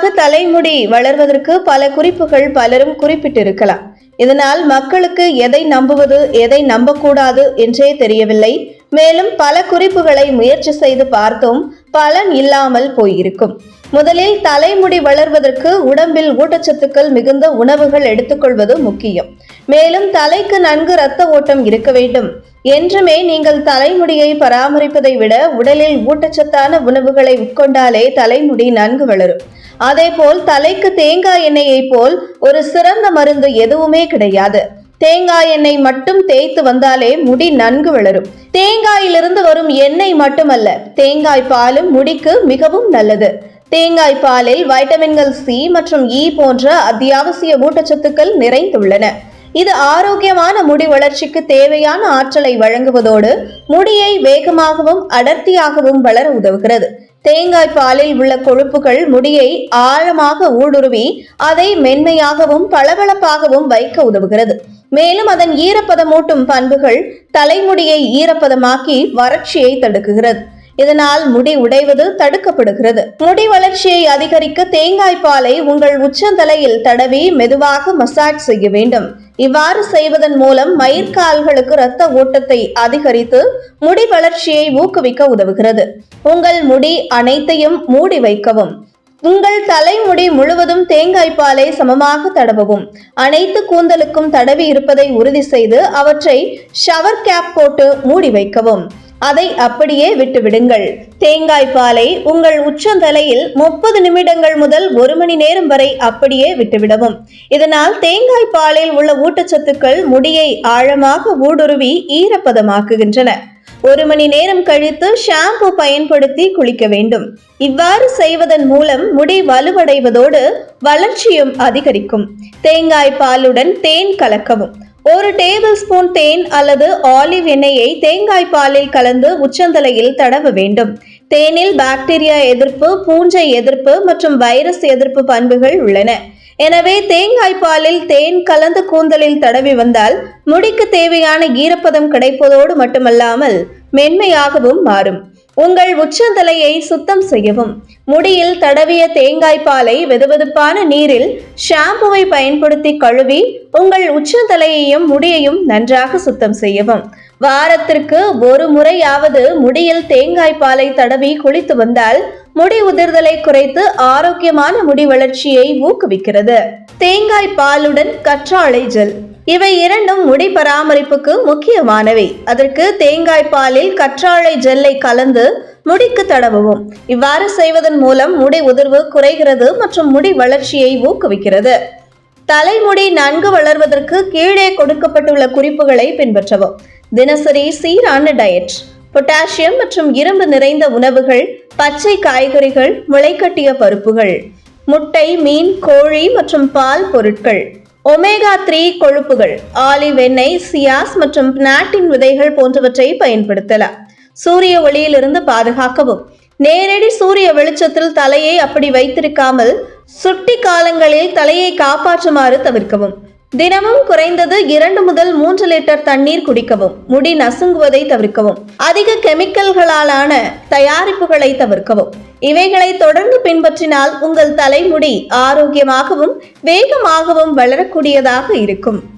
குறிப்பாக தலைமுடி வளர்வதற்கு பல குறிப்புகள் பலரும் குறிப்பிட்டிருக்கலாம். இதனால் மக்களுக்கு எதை நம்புவது எதை நம்பக்கூடாது என்றே தெரியவில்லை. மேலும் பல குறிப்புகளை முயற்சி செய்து பார்த்தும். பலன் இல்லாமல் போயிருக்கும். முதலில் தலைமுடி வளர்வதற்கு உடம்பில் ஊட்டச்சத்துக்கள் மிகுந்த உணவுகள் எடுத்துக்கொள்வது முக்கியம். மேலும் தலைக்கு நன்கு இரத்த ஓட்டம் இருக்க வேண்டும். என்றுமே நீங்கள் தலைமுடியை பராமரிப்பதை விட உடலில் ஊட்டச்சத்தான உணவுகளை உட்கொண்டாலே தலைமுடி நன்கு வளரும். அதேபோல் தலைக்கு தேங்காய் எண்ணெயை போல் ஒரு சிறந்த மருந்து எதுவுமே கிடையாது. தேங்காய் எண்ணெய் மட்டும் தேய்த்து வந்தாலே முடி நன்கு வளரும். தேங்காயிலிருந்து வரும் எண்ணெய் மட்டுமல்ல தேங்காய் பாலும் முடிக்கு மிகவும் நல்லது. தேங்காய் பாலில் வைட்டமின்கள் சி மற்றும் இ போன்ற அத்தியாவசிய ஊட்டச்சத்துக்கள் நிறைந்துள்ளன. இது ஆரோக்கியமான முடி வளர்ச்சிக்கு தேவையான ஆற்றலை வழங்குவதோடு முடியை வேகமாகவும் அடர்த்தியாகவும் வளர உதவுகிறது. தேங்காய் பாலில் உள்ள கொழுப்புகள் முடியை ஆழமாக ஊடுருவி அதை மென்மையாகவும் பளபளப்பாகவும் வைக்க உதவுகிறது. மேலும் அதன் ஈரப்பதமூட்டும் பண்புகள் தலைமுடியை ஈரப்பதமாக்கி வறட்சியை தடுக்குகிறது. இதனால் முடி உடைவது தடுக்கப்படுகிறது. முடி வளர்ச்சியை அதிகரிக்க தேங்காய் பாலை உங்கள் உச்சந்தலையில் தடவி மெதுவாக மசாஜ் செய்ய வேண்டும். இவ்வாறு செய்வதன் மூலம் மயிர்கால்களுக்கு இரத்த ஓட்டத்தை அதிகரித்து முடி வளர்ச்சியை ஊக்குவிக்க உதவுகிறது. உங்கள் முடி அனைத்தையும் மூடி வைக்கவும். உங்கள் தலைமுடி முழுவதும் தேங்காய் பாலை சமமாக தடவவும். அனைத்து கூந்தலுக்கும் தடவி இருப்பதை உறுதி செய்து அவற்றை ஷவர் கேப் போட்டு மூடி வைக்கவும். அதை அப்படியே விட்டுவிடுங்கள். தேங்காய் பாலை உங்கள் உச்சந்தலையில் முப்பது நிமிடங்கள் முதல் ஒரு மணி நேரம் வரை அப்படியே விட்டுவிடவும். இதனால் தேங்காய் பாலில் உள்ள ஊட்டச்சத்துக்கள் முடியை ஆழமாக ஊடுருவி ஈரப்பதமாக்குகின்றன. ஒரு மணி நேரம் கழித்து ஷாம்பு பயன்படுத்தி குளிக்க வேண்டும். இவ்வாறு செய்வதன் மூலம் முடி வலுவடைவதோடு வளர்ச்சியும் அதிகரிக்கும். தேங்காய் பாலுடன் தேன் கலக்கவும். ஒரு டேபிள் ஸ்பூன் தேன் அல்லது ஆலிவ் எண்ணெயை தேங்காய் பாலில் கலந்து உச்சந்தலையில் தடவ வேண்டும். தேனில் பாக்டீரியா எதிர்ப்பு பூஞ்சை எதிர்ப்பு மற்றும் வைரஸ் எதிர்ப்பு பண்புகள் உள்ளன. எனவே தேங்காய் பாலில் தேன் கலந்த கூந்தலில் தடவி வந்தால் முடிக்கு தேவையான ஈரப்பதம் கிடைப்பதோடு மட்டுமல்லாமல் மென்மையாகவும் மாறும். உங்கள் உச்சந்தலையை சுத்தம் செய்யவும். முடியில் தடவிய தேங்காய் பாலை வெதுவெதுப்பான நீரில் ஷாம்புவை பயன்படுத்தி கழுவி உங்கள் உச்சந்தலையையும் முடியையும் நன்றாக சுத்தம் செய்யவும். வாரத்திற்கு ஒரு முறையாவது முடியில் தேங்காய் பாலை தடவி குளித்து வந்தால் முடி உதிர்தலை குறைத்து ஆரோக்கியமான முடி வளர்ச்சியை ஊக்குவிக்கிறது. தேங்காய் பாலுடன் கற்றாழை ஜெல். இவை இரண்டும் முடி பராமரிப்புக்கு முக்கியமானவை. அதற்கு தேங்காய் பாலில் கற்றாழை ஜெல்லை கலந்து முடிக்கு தடவவும். இவ்வாறு செய்வதன் மூலம் முடி உதிர்வு குறைகிறது மற்றும் முடி வளர்ச்சியை ஊக்குவிக்கிறது. தலைமுடி நன்கு வளர்வதற்கு கீழே கொடுக்கப்பட்டுள்ள குறிப்புகளை பின்பற்றவும். தினசரி சீரான டயட் பொட்டாசியம் மற்றும் இரும்பு நிறைந்த உணவுகள் பச்சை காய்கறிகள் முளைக்கட்டிய பருப்புகள் முட்டை மீன் கோழி மற்றும் பால் பொருட்கள். ஒமேகா த்ரீ கொழுப்புகள் ஆலிவ் எண்ணெய் சியாஸ் மற்றும் நாட்டின் விதைகள் போன்றவற்றை பயன்படுத்தலாம் சூரிய ஒளியிலிருந்து பாதுகாக்கவும். நேரடி சூரிய வெளிச்சத்தில் தலையை அப்படி வைத்திருக்காமல் சுட்டி காலங்களில் தலையை காப்பாற்றுமாறு தவிர்க்கவும். தினமும் குறைந்தது இரண்டு முதல் மூன்று லிட்டர் தண்ணீர் குடிக்கவும். முடி நசுங்குவதை தவிர்க்கவும். அதிக கெமிக்கல்களாலான தயாரிப்புகளை தவிர்க்கவும். இவைகளை தொடர்ந்து பின்பற்றினால் உங்கள் தலைமுடி ஆரோக்கியமாகவும் வேகமாகவும் வளரக்கூடியதாக இருக்கும்.